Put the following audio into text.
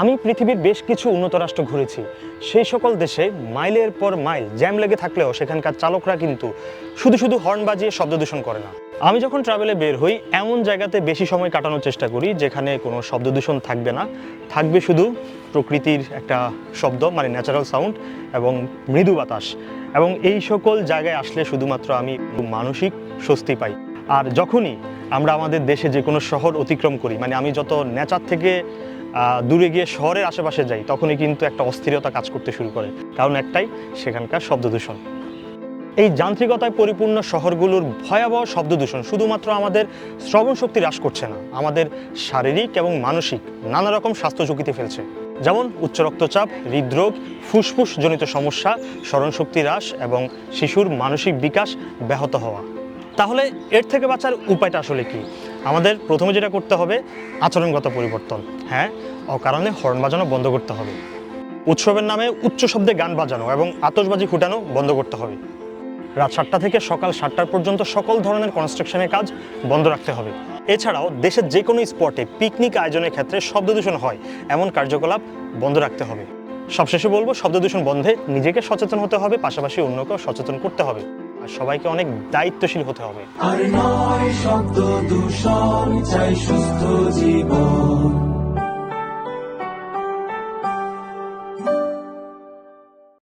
আমি পৃথিবীর বেশ কিছু উন্নত রাষ্ট্র ঘুরেছি। সেই সকল দেশে মাইলের পর মাইল জ্যাম লেগে থাকলেও সেখানকার চালকরা কিন্তু শুধু শুধু হর্ন বাজিয়ে শব্দ দূষণ করে না। আমি যখন ট্রাভেলে বের হই, এমন জায়গাতে বেশি সময় কাটানোর চেষ্টা করি যেখানে কোনো শব্দ দূষণ থাকবে না। থাকবে শুধু প্রকৃতির একটা শব্দ মানে ন্যাচারাল সাউন্ড এবং মৃদু বাতাস। এবং এই সকল জায়গায় আসলে শুধুমাত্র আমি মানসিক স্বস্তি পাই। আর যখনই আমরা আমাদের দেশে যে কোনো শহর অতিক্রম করি মানে আমি যত নেচার থেকে দূরে গিয়ে শহরের আশেপাশে যাই, তখনই কিন্তু একটা অস্থিরতা কাজ করতে শুরু করে। কারণ একটাই, সেখানকার শব্দ দূষণ। এই যান্ত্রিকতায় পরিপূর্ণ শহরগুলোর ভয়াবহ শব্দ দূষণ শুধুমাত্র আমাদের শ্রবণ শক্তি হ্রাস করছে না, আমাদের শারীরিক এবং মানসিক নানা রকম স্বাস্থ্য ঝুঁকিতে ফেলছে। যেমন উচ্চ রক্তচাপ, হৃদরোগ ফুসফুস জনিত সমস্যা, স্মরণশক্তি হ্রাস এবং শিশুর মানসিক বিকাশ ব্যাহত হওয়া। তাহলে এর থেকে বাঁচার উপায়টা আসলে কি? আমাদের প্রথমে যেটা করতে হবে, আচরণগত পরিবর্তন। হ্যাঁ? অকারণে হর্ন বাজানো বন্ধ করতে হবে। উৎসবের নামে উচ্চ শব্দে গান বাজানো এবং আতশবাজি ফুটানো বন্ধ করতে হবে। রাত সাতটা থেকে সকাল সাতটার পর্যন্ত সকল ধরনের কনস্ট্রাকশনের কাজ বন্ধ রাখতে হবে। এছাড়াও দেশের যে কোনো স্পটে পিকনিক আয়োজনের ক্ষেত্রে শব্দ দূষণ হয়, এমন কার্যকলাপ বন্ধ রাখতে হবে। সবশেষে বলব, শব্দ দূষণ বন্ধে নিজেকে সচেতন হতে হবে, পাশাপাশি অন্যকেও সচেতন করতে হবে। আর সবাইকে অনেক দায়িত্বশীল হতে হবে। আর নয় শব্দ দূষণ চাই সুস্থ জীবন।